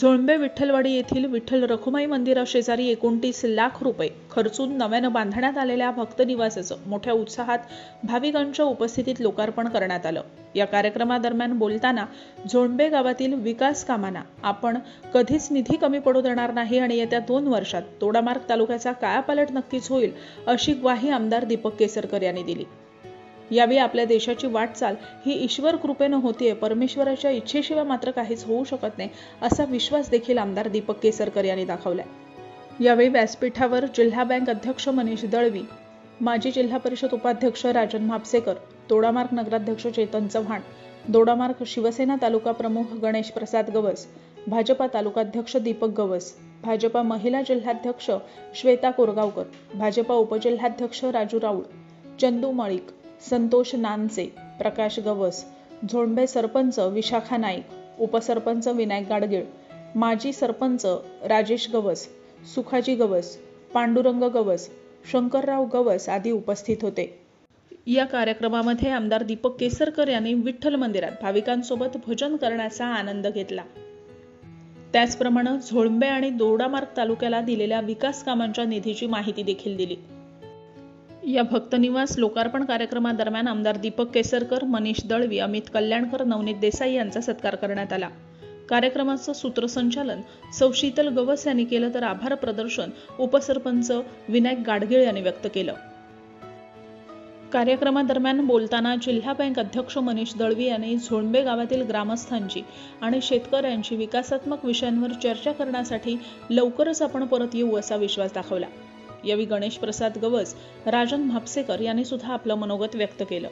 झोळंबे विठ्ठलवाडी येथील विठ्ठल रखुमाई मंदिराशेजारी एकोणतीस लाख रुपये खर्चून नव्यानं बांधण्यात आलेल्या भक्त निवासाचं मोठ्या उत्साहात भाविकांच्या उपस्थितीत लोकार्पण करण्यात आलं. या कार्यक्रमादरम्यान बोलताना झोळंबे गावातील विकास कामांना आपण कधीच निधी कमी पडू देणार नाही आणि येत्या दोन वर्षात तोडामार्ग तालुक्याचा कायापालट नक्कीच होईल अशी ग्वाही आमदार दीपक केसरकर यांनी दिली. यावेळी आपल्या देशाची वाटचाल ही ईश्वर कृपेनं होतीये. परमेश्वराच्या इच्छेशिवाय मात्र काहीच होऊ शकत नाही असा विश्वास देखील आमदार दीपक केसरकर यांनी दाखवलाय. यावेळी व्यासपीठावर जिल्हा बँक अध्यक्ष मनीष दळवी माजी जिल्हा परिषद उपाध्यक्ष राजन म्हापसेकर दोडामार्ग नगराध्यक्ष चेतन चव्हाण दोडामार्ग शिवसेना तालुका प्रमुख गणेश प्रसाद गवस भाजपा तालुकाध्यक्ष दीपक गवस भाजपा महिला जिल्हाध्यक्ष श्वेता कोरगावकर भाजपा उपजिल्हाध्यक्ष राजू राऊळ चंदू मळिक संतोष नानसे प्रकाश गवस झोंबे सरपंच विशाखा नाईक उपसरपंच विनायक गाडगीळ माजी सरपंच राजेश गवस सुखाजी गवस पांडुरंग गवस शंकरराव गवस आदी उपस्थित होते. या कार्यक्रमामध्ये आमदार दीपक केसरकर यांनी विठ्ठल मंदिरात भाविकांसोबत भजन करण्याचा आनंद घेतला. त्याचप्रमाणे झोळंबे आणि दोडामार्ग तालुक्याला दिलेल्या विकास कामांच्या निधीची माहिती देखील दिली. या भक्तनिवास लोकार्पण कार्यक्रमादरम्यान आमदार दीपक केसरकर मनीष दळवी अमित कल्याणकर नवनीत देसाई यांचा सत्कार करण्यात आला. कार्यक्रमाचं सूत्रसंचालन सौ शीतल गवस यांनी केलं तर आभार प्रदर्शन उपसरपंच विनायक गाडगीळ यांनी व्यक्त केलं. कार्यक्रमादरम्यान बोलताना जिल्हा बँक अध्यक्ष मनीष दळवी यांनी झोंबे गावातील ग्रामस्थांची आणि शेतकऱ्यांची विकासात्मक विषयांवर चर्चा करण्यासाठी लवकरच आपण परत येऊ असा विश्वास दाखवला. यावेळी गणेश प्रसाद गवस राजन म्हापसेकर यांनी सुद्धा आपलं मनोगत व्यक्त केलं.